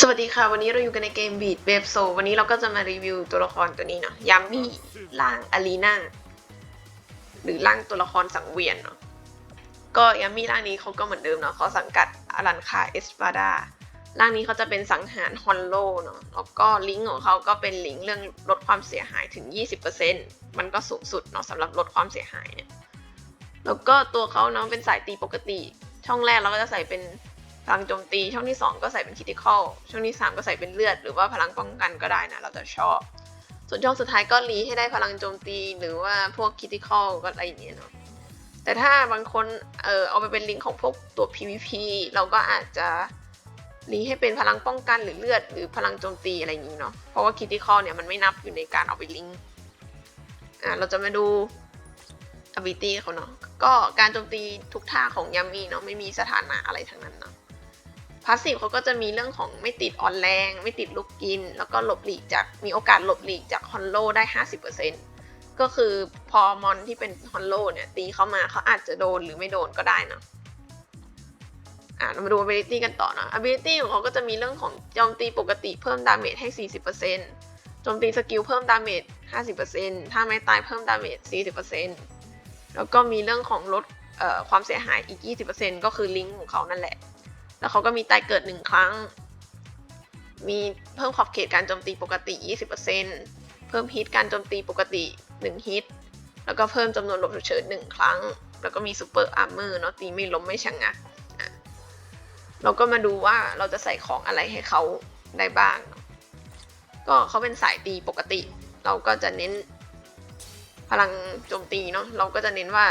สวัสดีค่ะ วันนี้เราอยู่กันในเกม Beat w a v e s o วันนี้เราก็จะมารีวิวตัวละครตัวนี้เนาะยามีร่างอารีนาหรือร่างตัวละครสังเวียนเนาะก็ยามีร่างนี้เขาก็เหมือนเดิมเนาะเขาสังกัดอารันคาเอสปาดาร่างนี้เขาจะเป็นสังหารฮอนโลเนาะแล้วก็ลิงก์ของเขาก็เป็นลิงก์เรื่องลดความเสียหายถึง 20%มันก็สูงสุดเนาะสำหรับลดความเสียหายเนี่ยแล้วก็ตัวเขาเนาะเป็นสายตีปกติ ช่องแรกเราก็จะใส่เป็น พลังโจมตีช่องที่ 2 ก็ใส่เป็นคิ t ิคอลช่องที่ 3 ก็ใส่เป็นเลือด หรือว่าพลังป้องกันก็ได้นะ เราจะชอบ ส่วนช่องสุดท้ายก็รีให้ได้พลังโจมตี หรือว่าพวกคิ t ิคอลก็อะไรอย่างเงี้ยเนาะแต่ถ้าบางคนเออเอาไปเป็นลิงก์ของพวกตัว PVP เราก็อาจจะรีให้เป็นพลังป้องกันหรือเลือด หรือพลังโจมตีอะไรอย่างงี้เนาะเพราะว่าคิ t ิคอลเนี่ยมันไม่นับอยู่ในการเอาไปลิงก์อะเราจะมาดู ability เขาเนาะก็การโจมตีทุกท่าของยามีเนาะไม่มีสถานะอะไรทั้งนั้นเนาะ พาสซีฟเขาก็จะมีเรื่องของไม่ติดออนแรง ไม่ติดลูกกิน แล้วก็หลบหลีกจากมีโอกาสหลบหลีกจากฮอนโลได้ 50%ก็คือพอมอนที่เป็นฮอนโลเนี่ยตีเข้ามาเขาอาจจะโดนหรือไม่โดนก็ได้นะอะมาดู ability กันต่อนะ ability ของเขาก็จะมีเรื่องของโจมตีปกติเพิ่มดาเมจให้ 40%โจมตีสกิลเพิ่มดาเมจ 50%ถ้าไม่ตายเพิ่มดาเมจ 40%แล้วก็มีเรื่องของลดความเสียหายอีก 20%ก็คือลิงก์ของเขานั่นแหละ แล้วเขาก็มีตายเกิดหนึ่งครั้ง มีเพิ่มขอบเขตการโจมตีปกติ 20%เพิ่มฮิตการโจมตีปกติ 1 ฮิต แล้วก็เพิ่มจำนวนหลบฉุกเฉิน1ครั้ง แล้วก็มีซูเปอร์อาร์เมอร์เนาะตีไม่ล้มไม่ชะงักอะเราก็มาดูว่าเราจะใส่ของอะไรให้เขาได้บ้าง ก็เขาเป็นสายตีปกติ เราก็จะเน้นพลังโจมตีเนาะ เราก็จะเน้นว่า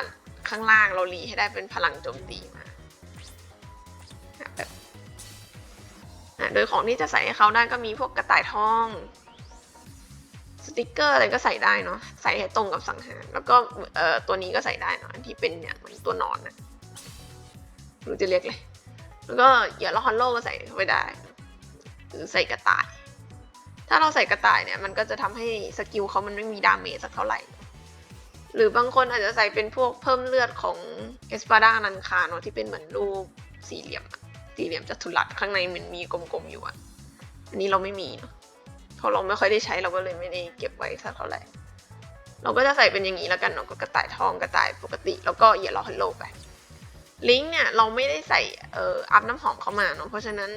ข้างล่างเรารีให้ได้เป็นพลังโจมตี อะโดยของที่จะใส่ให้เขาได้ก็มีพวกกระต่ายทองสติกเกอร์อะไรก็ใส่ได้เนาะใส่ให้ตรงกับสังหาร แล้วก็เอ่อตัวนี้ก็ใส่ได้เนาะอันที่เป็นเนี่ยเหมือนตัวนอนนะหรือจะเรียกเลย แล้วก็อย่าละฮอนโลก็ใส่เข้าไปได้ หรือใส่กระต่าย ถ้าเราใส่กระต่ายเนี่ยมันก็จะทำให้สกิลเขามันไม่มีดาเมจสักเท่าไหร่ หรือบางคนอาจจะใส่เป็นพวกเพิ่มเลือดของเอสปาดานันคาเนาะที่เป็นเหมือนรูปสี่เหลี่ยมอะ สี่เหลี่ยมจัตุรัสข้างในมันมีกลมๆอยู่อะ อันนี้เราไม่มีเนาะเพราะเราไม่ค่อยได้ใช้เราก็เลยไม่ได้เก็บไว้สักเท่าไหร่ เราก็จะใส่เป็นอย่างนี้แล้วกันเนาะก็กระต่ายทองกระต่ายปกติ แล้วก็อย่าล้อฮัลโลไป ลิงก์เนี่ยเราไม่ได้ใส่เอ่ออัพน้ำหอมเข้ามาเนาะเพราะฉะนั้น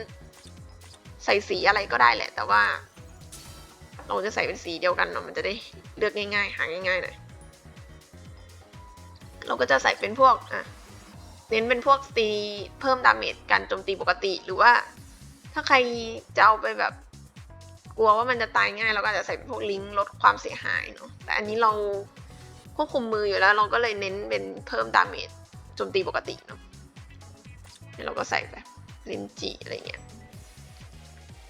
ใส่สีอะไรก็ได้แหละ แต่ว่า เราจะใส่เป็นสีเดียวกันเนาะมันจะได้เลือกง่ายๆ หาง่ายๆหน่อยเราก็จะใส่เป็นพวกอะ เน้นเป็นพวกตีเพิ่มดาเมจการโจมตีปกติหรือว่า ถ้าใครจะเอาไปแบบ กลัวว่ามันจะตายง่ายเราก็อาจจะใส่เป็นพวกลิงก์ลดความเสียหายเนาะแต่อันนี้เราควบคุมมืออยู่แล้ว เราก็เลยเน้นเป็นเพิ่มดาเมจโจมตีปกติเนาะแล้วเราก็ใส่แบบลินจีอะไรเงี้ย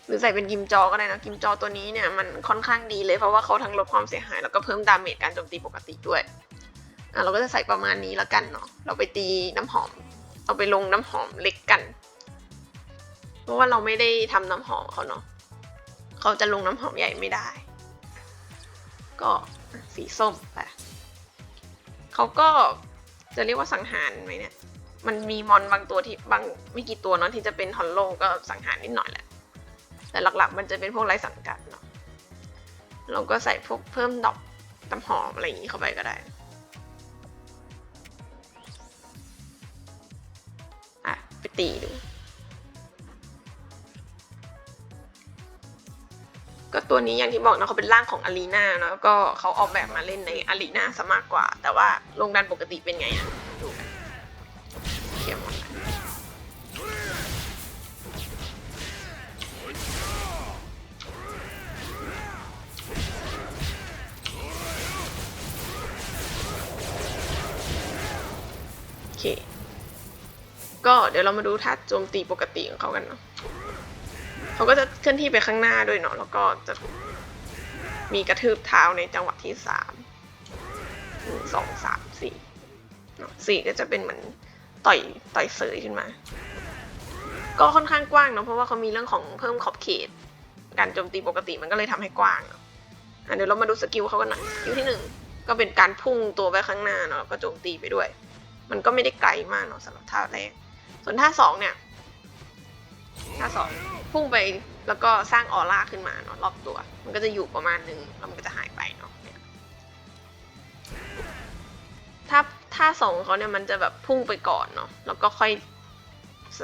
หรือใส่เป็นกิมจอก็ได้นะกิมจอตัวนี้เนี่ยมันค่อนข้างดีเลยเพราะว่าเขาทั้งลดความเสียหายแล้วก็เพิ่มดาเมจการโจมตีปกติด้วย อะเราก็จะใส่ประมาณนี้แล้วกันเนาะเราไปตีน้ำหอมเอาไปลงน้ำหอมเล็กกัน เพราะว่าเราไม่ได้ทำน้ำหอมเขาเนาะเขาจะลงน้ำหอมใหญ่ไม่ได้ ก็สีส้มไปเขาก็จะเรียกว่าสังหารไหมเนี่ย มันมีมอนบางตัวที่บางไม่กี่ตัวเนาะที่จะเป็นฮอลโลก็สังหารนิดหน่อยแหละ แต่หลักๆ มันจะเป็นพวกไร้สังกัดเนาะเราก็ใส่พวกเพิ่มดอกน้ำหอมอะไรอย่างนี้เข้าไปก็ได้ ตีดู ก็ตัวนี้อย่างที่บอกนะเขาเป็นร่างของอารีนาเนาะก็เขาออกแบบมาเล่นในอารีนาซะมากกว่า แต่ว่าลงดันปกติเป็นไงอะดูเคลียร์หมดละโอเค ก็เดี๋ยวเรามาดูท่าโจมตีปกติของเขากันเนาะเขาก็จะเคลื่อนที่ไปข้างหน้าด้วยเนาะแล้วก็จะมีกระทืบเท้าในจังหวะที่สามหนึ่งสองสามสี่เนาะสี่ก็จะเป็นเหมือนต่อยต่อยเสยขึ้นมา ก็ค่อนข้างกว้างเนาะเพราะว่าเขามีเรื่องของเพิ่มขอบเขต การโจมตีปกติมันก็เลยทำให้กว้างอะเดี๋ยวเรามาดูสกิลเขากันหน่อยสกิลที่หนึ่งก็เป็นการพุ่งตัวไปข้างหน้าเนาะแล้วก็โจมตีไปด้วย มันก็ไม่ได้ไกลมากเนาะสำหรับท่าแรก ส่วนท่าสองเนี่ยท่าสองพุ่งไปแล้วก็สร้างออร่าขึ้นมาเนาะรอบตัว มันก็จะอยู่ประมาณนึงแล้วมันก็จะหายไปเนาะถ้าถ้าสองเขาเนี่ยมันจะแบบพุ่งไปก่อนเนาะแล้วก็ค่อย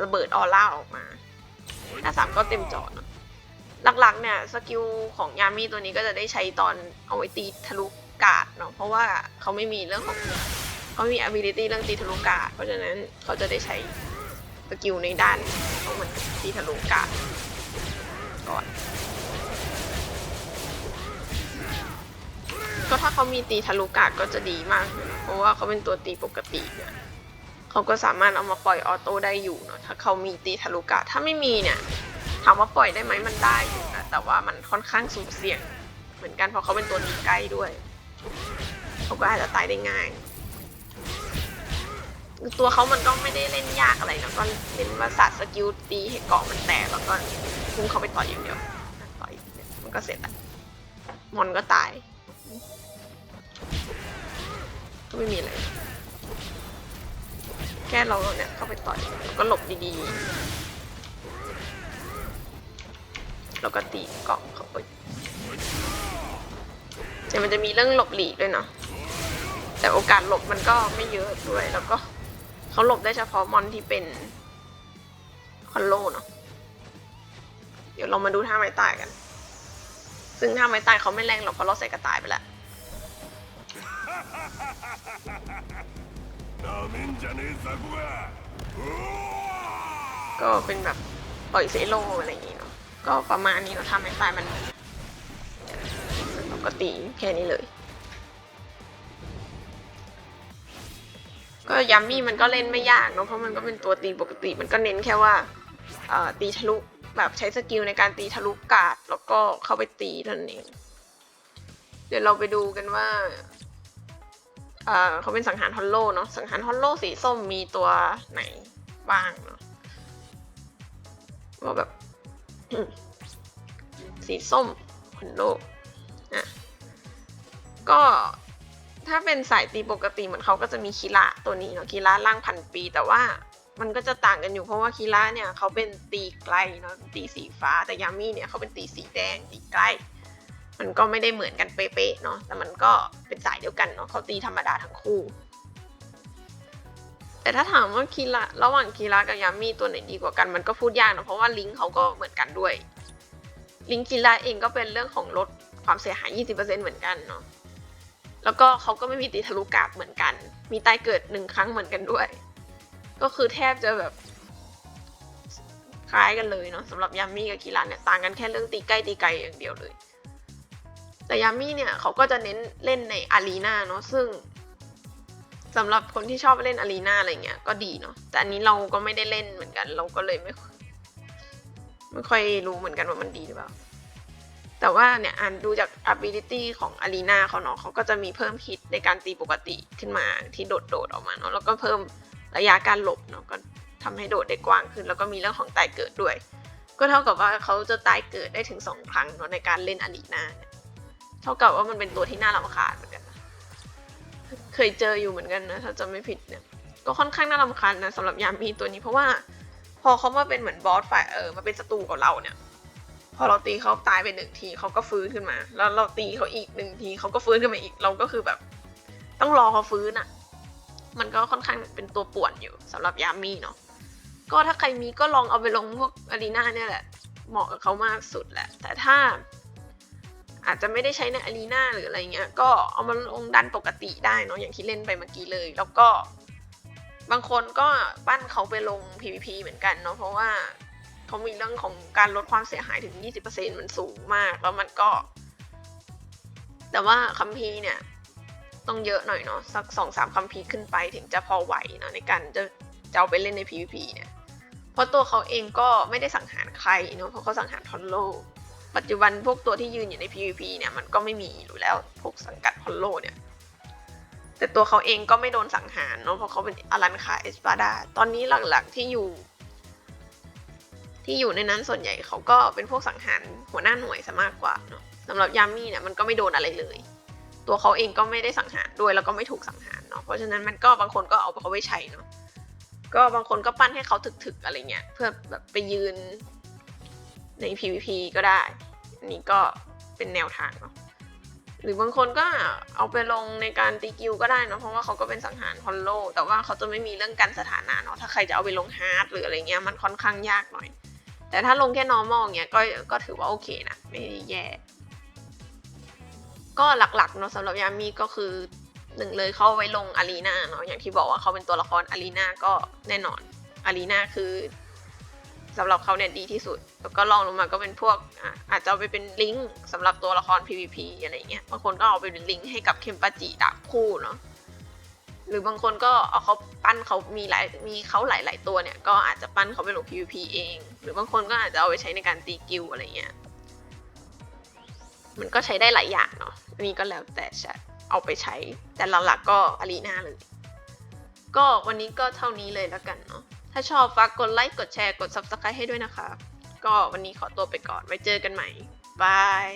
ระเบิดออร่าออกมาถ้าสามก็เต็มจอเนาะหลักๆเนี่ยสกิลของยามีตัวนี้ก็จะได้ใช้ตอนเอาไว้ตีทะลุกาดเนาะเพราะว่าเขาไม่มีเรื่องของเขาไม่มี ability เรื่องตีทะลุกาดเพราะฉะนั้นเขาจะได้ใช้ สกิลในด้านของมันตีทะลุกาก่อน ก็ถ้าเขามีตีทะลุกาก็จะดีมากเลยเพราะว่าเขาเป็นตัวตีปกติเนี่ยเขาก็สามารถเอามาปล่อยออโต้ได้อยู่เนาะถ้าเขามีตีทะลุกาถ้าไม่มีเนี่ยถามว่าปล่อยได้ไหมมันได้อยู่นะแต่ว่ามันค่อนข้างสุ่มเสี่ยง เหมือนกันเพราะเขาเป็นตัวตีใกล้ด้วยเขาก็อาจจะตายได้ง่าย ตัวเขามันก็ไม่ได้เล่นยากอะไรนะก็เน้นว่าศาสตสกิลตีให้เกาะมันแตกแล้วก็พุ่งเข้าไปต่อยอย่างเดียวต่อยมันก็เสร็จละมอนก็ตาย ก็ไม่มีอะไร แค่เราเนี่ยเข้าไปต่อยก็หลบดีๆ แล้วก็ตีเกาะเขาไปแต่มันจะมีเรื่องหลบหลีกด้วยเนาะแต่โอกาสหลบมันก็ไม่เยอะด้วยแล้วก็ เขาหลบได้เฉพาะมอนที่เป็นคอนโลเนาะ เดี๋ยวเรามาดูท่าไม้ตายกัน ซึ่งท่าไม้ตายเขาไม่แรงหรอกเพราะเราใส่กระต่ายไปแล้วก็เป็นแบบปล่อยเซโลอะไรอย่างงี้เนาะ ก็ประมาณนี้เราทำให้ตายมันปกติแค่นี้เลย ก็ยัมมี่มันก็เล่นไม่ยากเนาะเพราะมันก็เป็นตัวตีปกติมันก็เน้นแค่ว่าตีทะลุแบบใช้สกิลในการตีทะลุกาดแล้วก็เข้าไปตีเท่านั้นเอง เดี๋ยวเราไปดูกันว่าเขาเป็นสังหารฮอลโลเนาะสังหารฮอลโลสีส้มมีตัวไหนบ้างเนาะว่าแบบ สีส้มคอนโดอะก็ ถ้าเป็นสายตีปกติเหมือนเขาก็จะมีคีระตัวนี้เนาะคีระล่างพันปี แต่ว่ามันก็จะต่างกันอยู่เพราะว่าคีระเนี่ยเขาเป็นตีไกลเนาะตีสีฟ้าแต่ยามี่เนี่ยเขาเป็นตีสีแดงตีใกล มันก็ไม่ได้เหมือนกันเป๊ะๆเนาะแต่มันก็เป็นสายเดียวกันเนาะเขาตีธรรมดาทั้งคู่ แต่ถ้าถามว่าคีระระหว่างคีระกับยามีตัวไหนดีกว่ากันมันก็พูดยากเนาะเพราะว่าลิงก์เขาก็เหมือนกันด้วย ลิงก์คีระเองก็เป็นเรื่องของลดความเสียหาย 20%เหมือนกันเนาะ แล้วก็เขาก็ไม่มีตีทะลุกาบเหมือนกัน มีตายเกิดหนึ่งครั้งเหมือนกันด้วย ก็คือแทบจะแบบคล้ายกันเลยเนาะสำหรับยามี่กับคีระเนี่ยต่างกันแค่เรื่องตีใกล้ตีไกลอย่างเดียวเลย แต่ยามี่เนี่ยเขาก็จะเน้นเล่นในอารีนาเนาะซึ่งสำหรับคนที่ชอบเล่นอารีนาอะไรเงี้ยก็ดีเนาะแต่อันนี้เราก็ไม่ได้เล่นเหมือนกัน เราก็เลยไม่ไม่ค่อยรู้เหมือนกันว่ามันดีหรือเปล่า แต่ว่าเนี่ยอ่านดูจาก ability ของอารีนาเขาเนาะเขาก็จะมีเพิ่มฮิตในการตีปกติขึ้นมาที่โดดโดดออกมาเนาะแล้วก็เพิ่มระยะการหลบเนาะก็ทำให้โดดได้กว้างขึ้น แล้วก็มีเรื่องของตายเกิดด้วย ก็เท่ากับว่าเขาจะตายเกิดได้ถึงสองครั้งเนาะในการเล่นอารีนาเนี่ยเท่ากับว่ามันเป็นตัวที่น่ารำคาญเหมือนกันนะเคยเจออยู่เหมือนกันนะถ้าจำไม่ผิดเนี่ยก็ค่อนข้างน่ารำคาญนะสำหรับยามีตัวนี้เพราะว่าพอเขามาเป็นเหมือนบอสฝ่ายเออมาเป็นศัตรูกับเราเนี่ย พอเราตีเขาตายไปหนึ่งทีเขาก็ฟื้นขึ้นมา แล้วเราตีเขาอีกหนึ่งทีเขาก็ฟื้นขึ้นมาอีกเราก็คือแบบ ต้องรอเขาฟื้นอะ่ะ มันก็ค่อนข้างเป็นตัวป่วนอยู่สำหรับยามีเนาะก็ถ้าใครมีก็ลองเอาไปลงพวกอารีนาเนี่ยแหละ เหมาะกับเขามากสุดแหละ แต่ถ้า อาจจะไม่ได้ใช้ในอารีนาหรืออะไรเงี้ย ก็เอามาลงดันปกติได้เนาะอย่างที่เล่นไปเมื่อกี้เลย แล้วก็บางคนก็ปั้นเขาไปลง PVP เหมือนกันเนาะเพราะว่า เขามีเรื่องของการลดความเสียหายถึง 20%มันสูงมาก แล้วมันก็ แต่ว่าคัมภีร์เนี่ย ต้องเยอะหน่อยเนาะสักสองสามคัมภีร์ขึ้นไปถึงจะพอไหวเนาะในการจะจะเอาไปเล่นใน PVP เนี่ย เพราะตัวเขาเองก็ไม่ได้สังหารใครเนาะเพราะเขาสังหารทอนโล ปัจจุบันพวกตัวที่ยืนอยู่ใน PVP เนี่ยมันก็ไม่มีอยู่แล้วพวกสังกัดฮอลโลเนี่ยแต่ตัวเขาเองก็ไม่โดนสังหารเนาะเพราะเขาเป็นอลันคาเอสปาดา ตอนนี้หลักๆที่อยู่ ที่อยู่ในนั้นส่วนใหญ่เขาก็เป็นพวกสังหารหัวหน้าหน่วยซะมากกว่าเนาะสำหรับยามี่เนี่ยมันก็ไม่โดนอะไรเลย ตัวเขาเองก็ไม่ได้สังหารด้วยแล้วก็ไม่ถูกสังหารเนาะเพราะฉะนั้นมันก็บางคนก็เอาเขาไว้ใช้เนาะก็บางคนก็ปั้นให้เขาถึกๆอะไรเงี้ยเพื่อแบบไปยืนใน PVP ก็ได้อันนี้ก็เป็นแนวทางเนาะหรือบางคนก็เอาไปลงในการตีกิวก็ได้เนอะเพราะว่าเขาก็เป็นสังหารฮอลโลแต่ว่าเขาจะไม่มีเรื่องการสถานะเนาะถ้าใครจะเอาไปลงฮาร์ดหรืออะไรเงี้ยมันค่อนข้างยากหน่อย แต่ถ้าลงแค่ normal เงี้ยก็ก็ถือว่าโอเคนะ ไม่แย่ ก็หลักๆเนาะสำหรับยามีก็คือหนึ่งเลยเขาเอาไว้ลงอารีนาเนาะอย่างที่บอกว่าเขาเป็นตัวละครอารีนาก็แน่นอนอารีนาคือสำหรับเขาเนี่ยดีที่สุด แล้วก็ลองลงมาก็เป็นพวกอะอาจจะเอาไปเป็นลิงก์สำหรับตัวละคร PVP อะไรเงี้ยบางคนก็เอาไปเป็นลิงก์ให้กับเคมปาจิดาบคู่เนาะ หรือบางคนก็เอาเขาปั้นเขามีหลายมีเขาหลาย ๆ ตัวเนี่ย ก็อาจจะปั้นเขาไปลง PVP เอง หรือบางคนก็อาจจะเอาไปใช้ในการตีกิลอะไรเงี้ยมันก็ใช้ได้หลายอย่างเนาะอันนี้ก็แล้วแต่จะเอาไปใช้ แต่หลักๆก็อารีนาเลย ก็วันนี้ก็เท่านี้เลยแล้วกันเนาะถ้าชอบฝากกดไลค์กดแชร์กด subscribe ให้ด้วยนะคะ ก็วันนี้ขอตัวไปก่อนไว้เจอกันใหม่บาย